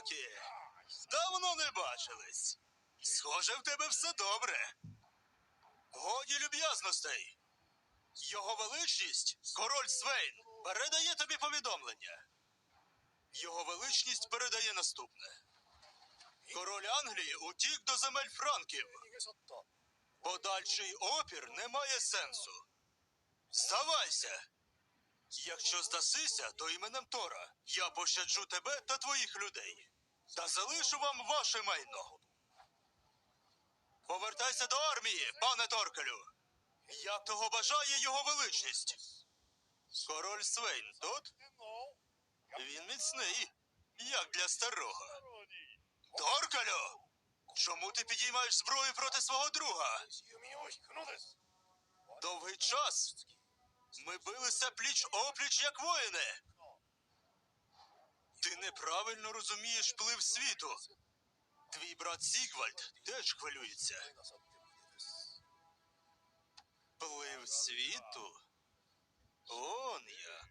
Флокі! Давно не бачились. Схоже, в тебе все добре. Годі люб'язностей. Його величність, король Свейн, передає тобі повідомлення. Його величність передає наступне. Король Англії утік до земель Франків. Подальший опір не має сенсу. Здавайся! Якщо здасися, то іменем Тора я пощаджу тебе та твоїх людей. Та залишу вам ваше майно. Повертайся до армії, пане Торкелю. Як того бажає його величність. Король Свейн тут? Він міцний, як для старого. Торкелю! Чому ти підіймаєш зброю проти свого друга? Довгий час ми билися пліч опліч, як воїни. Ти неправильно розумієш вплив світу. Твій брат Сігвальд теж хвилюється. Вплив світу? Он як.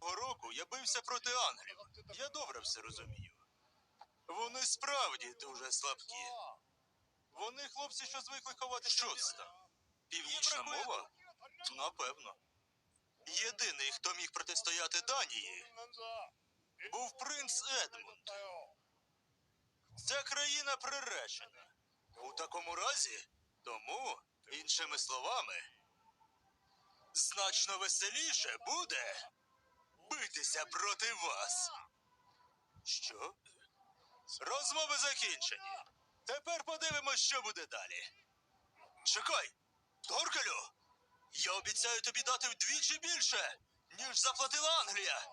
Того року я бився проти ангелів. Я добре все розумію. Вони справді дуже слабкі. Вони хлопці, що звикли ховати що це там? Північна мова? Напевно. Єдиний, хто міг протистояти Данії, був принц Едмунд. Ця країна приречена. У такому разі, тому, іншими словами, значно веселіше буде битися проти вас. Що? Розмови закінчені. Тепер подивимось, що буде далі. Чекай, Торкелю! Я обіцяю тобі дати вдвічі більше, ніж заплатила Англія.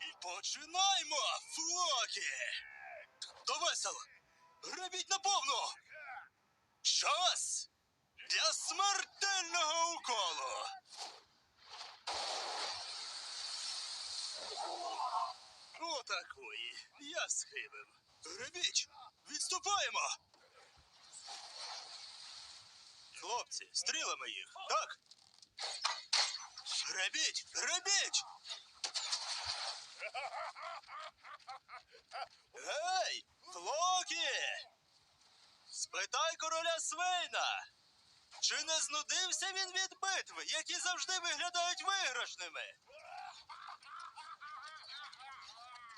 І Починаймо, флоки! До весел! Гребіть наповну! Час для смертельного уколу! Отакої. Я схибив. Гребіть! Відступаємо! Хлопці, стрілами їх, так? Гребіть! Гребіть! Гей! Флокі! Спитай короля Свейна! Чи не знудився він від битви, які завжди виглядають виграшними?